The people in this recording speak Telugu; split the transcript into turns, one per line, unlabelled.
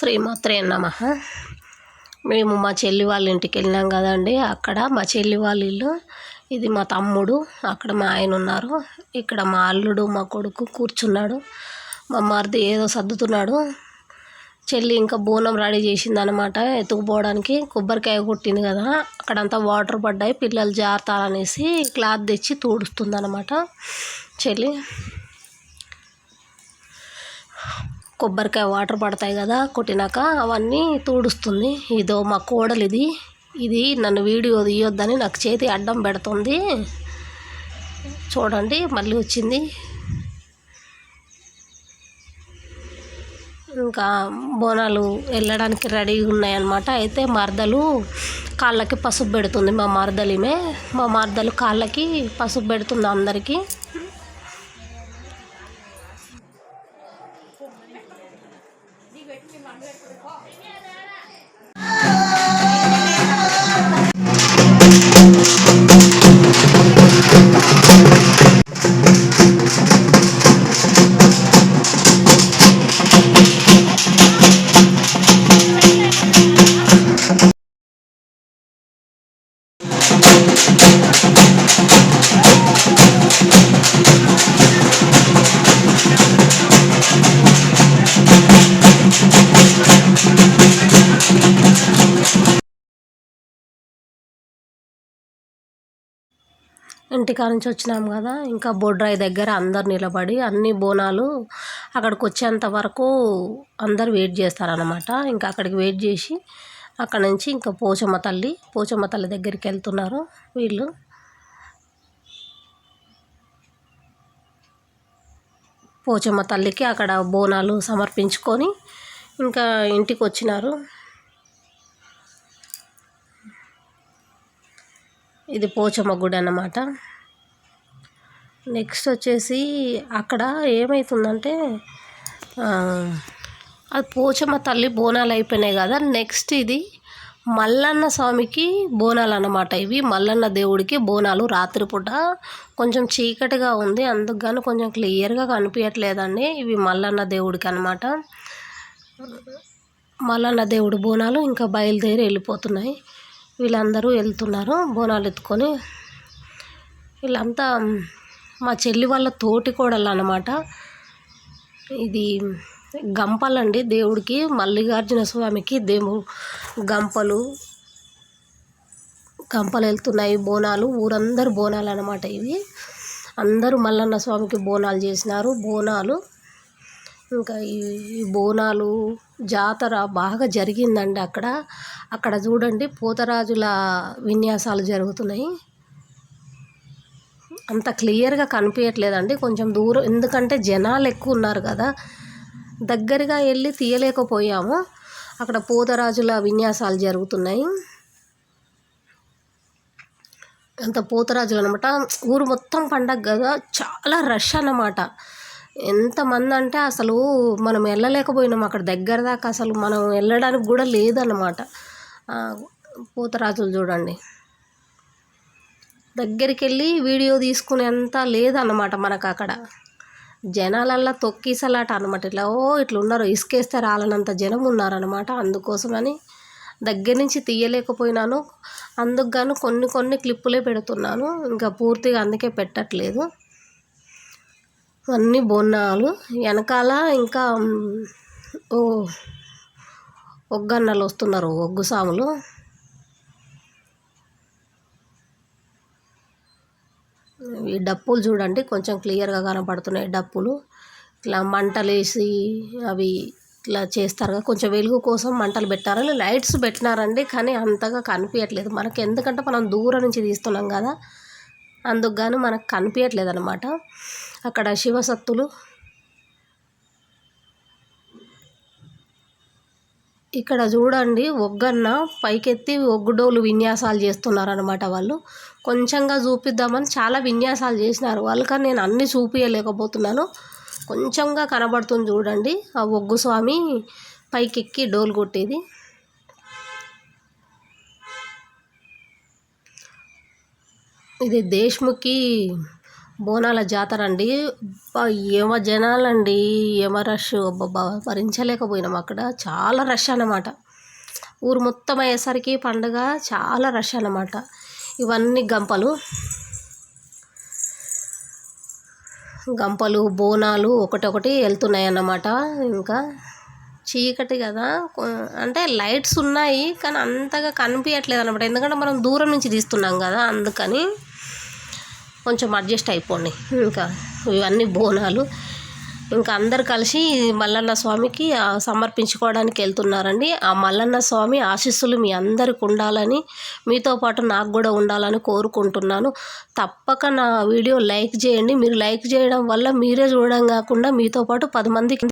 శ్రీమాత్రే నమ. మేము మా చెల్లి వాళ్ళ ఇంటికి వెళ్ళినాం కదండి. అక్కడ మా చెల్లి వాళ్ళ ఇల్లు ఇది మా తమ్ముడు అక్కడ మా ఆయన ఉన్నారు. ఇక్కడ మా అల్లుడు మా కొడుకు కూర్చున్నాడు. మా మరిది ఏదో సర్దుతున్నాడు. చెల్లి ఇంకా బోనం రెడీ చేసిందనమాట ఎత్తుకుపోవడానికి. కొబ్బరికాయ కొట్టింది కదా అక్కడంతా వాటర్ పడ్డాయి. పిల్లలు జారుతారనేసి క్లాత్ తెచ్చి తుడుస్తుందనమాట చెల్లి. కొబ్బరికాయ వాటర్ పడతాయి కదా కొట్టినాక అవన్నీ తుడుస్తుంది. ఇదో మా కోడలు ఇది ఇది నన్ను వీడియో తీయొద్దని నాకు చేతి అడ్డం పెడుతుంది. చూడండి మళ్ళీ వచ్చింది. ఇంకా బోనాలు వెళ్ళడానికి రెడీగా ఉన్నాయన్నమాట. అయితే మరదలు కాళ్ళకి పసుపు పెడుతుంది మా మరదలిమే. మా మరదలు కాళ్ళకి పసుపు పెడుతుంది అందరికీ. ఇంటికాడ నుంచి వచ్చినాం కదా. ఇంకా బొడ్రాయి దగ్గర అందరు నిలబడి అన్ని బోనాలు అక్కడికి వచ్చేంత వరకు అందరు వెయిట్ చేస్తారనమాట ఇంకా అక్కడికి వెయిట్ చేసి అక్కడ నుంచి ఇంకా పోచమ్మ తల్లి పోచమ్మ తల్లి దగ్గరికి వెళ్తున్నారు వీళ్ళు. పోచమ్మ తల్లికి అక్కడ బోనాలు సమర్పించుకొని ఇంకా ఇంటికి వచ్చినారు. ఇది పోచమ్మ గుడి అన్నమాట నెక్స్ట్ వచ్చేసి అక్కడ ఏమవుతుందంటే అది పోచమ్మ తల్లి బోనాలు అయిపోయినాయి కదా. నెక్స్ట్ ఇది మల్లన్న స్వామికి బోనాలు అన్నమాట ఇవి. మల్లన్న దేవుడికి బోనాలు రాత్రిపూట కొంచెం చీకటిగా ఉంది. అందుకు కొంచెం క్లియర్గా కనిపించట్లేదండి. ఇవి మల్లన్న దేవుడికి అనమాట మల్లన్న దేవుడి బోనాలు ఇంకా బయలుదేరి వెళ్ళిపోతున్నాయి. వీళ్ళందరూ వెళ్తున్నారు బోనాలు ఎత్తుకొని. వీళ్ళంతా మా చెల్లి వాళ్ళ తోటి కోడలు అనమాట ఇది గంపలండి దేవుడికి మల్లికార్జున స్వామికి దేవు గంపలు. గంపలు వెళ్తున్నాయి బోనాలు ఊరందరూ బోనాలు అనమాట ఇవి. అందరూ మల్లన్న స్వామికి బోనాలు చేసినారు బోనాలు. ఇంకా ఈ బోనాలు జాతర బాగా జరిగిందండి అక్కడ. అక్కడ చూడండి పోతరాజుల విన్యాసాలు జరుగుతున్నాయి. అంత క్లియర్గా కనిపించట్లేదండి కొంచెం దూరం ఎందుకంటే జనాలు ఎక్కువ ఉన్నారు కదా. దగ్గరగా వెళ్ళి తీయలేకపోయాము. అక్కడ పోతరాజుల విన్యాసాలు జరుగుతున్నాయి. అంత పోతరాజులు అనమాట ఊరు మొత్తం పండగ కదా చాలా రష్ అన్నమాట. ఎంతమంది అంటే అసలు మనం వెళ్ళలేకపోయినాం. అక్కడ దగ్గర దాకా అసలు మనం వెళ్ళడానికి కూడా లేదన్నమాట. పూతరాజులు చూడండి. దగ్గరికి వెళ్ళి వీడియో తీసుకునేంత లేదన్నమాట మనకు అక్కడ. జనాలల్లా తొక్కిసలాట అనమాట ఇట్లా ఓ ఇట్లా ఉన్నారు ఇసుకేస్తే రాలనంత జనం ఉన్నారనమాట అందుకోసమని దగ్గర నుంచి తీయలేకపోయినాను. అందుకు గాను కొన్ని కొన్ని క్లిప్పులే పెడుతున్నాను. ఇంకా పూర్తిగా అందుకే పెట్టట్లేదు. అన్నీ బోనాలు. వెనకాల ఇంకా ఓ ఒగ్గన్నలు వస్తున్నారు ఒగ్గు సాములు. ఈ డప్పులు చూడండి కొంచెం క్లియర్గా కనపడుతున్నాయి డప్పులు. ఇట్లా మంటలు వేసి అవి ఇట్లా చేస్తారు కదా కొంచెం వెలుగు కోసం మంటలు పెట్టారు? లైట్స్ పెట్టినారండి కానీ అంతగా కనిపించట్లేదు మనకి ఎందుకంటే మనం దూరం నుంచి తీస్తున్నాం కదా. అందుకు గాను మనకు కనిపించట్లేదు అనమాట అక్కడ శివసత్తులు ఇక్కడ చూడండి ఒగ్గన్న పైకెత్తి ఒగ్గుడోలు విన్యాసాలు చేస్తున్నారనమాట వాళ్ళు. కొంచెంగా చూపిద్దామని చాలా విన్యాసాలు చేసినారు. వాళ్ళు కానీ నేను అన్నీ చూపించలేకపోతున్నాను కొంచెంగా కనబడుతుంది చూడండి ఆ ఒగ్గు స్వామి పైకెక్కి డోలు కొట్టేది. ఇది దేశ్ముఖి బోనాల జాతర అండి. ఏమ జనాలండి ఏమ రష్. అబ్బబ్బా భరించలేకపోయినాం అక్కడ. చాలా రష్ అన్నమాట. ఊరు మొత్తం అయ్యేసరికి పండుగ చాలా రష్ అన్నమాట. ఇవన్నీ గంపలు. గంపలు బోనాలు ఒకటొకటి వెళ్తున్నాయి అన్నమాట ఇంకా చీకటి కదా. అంటే లైట్స్ ఉన్నాయి కానీ అంతగా కనిపించట్లేదు అనమాట ఎందుకంటే మనం దూరం నుంచి తీస్తున్నాం కదా అందుకని కొంచెం అడ్జస్ట్ అయిపోండి ఇంకా ఇవన్నీ బోనాలు. ఇంకా అందరు కలిసి మల్లన్న స్వామికి సమర్పించుకోవడానికి వెళ్తున్నారండి. ఆ మల్లన్న స్వామి ఆశీస్సులు మీ అందరికి ఉండాలని మీతో పాటు నాకు కూడా ఉండాలని కోరుకుంటున్నాను. తప్పక నా వీడియో లైక్ చేయండి. మీరు లైక్ చేయడం వల్ల మీరే చూడడం కాకుండా మీతో పాటు పది మందికి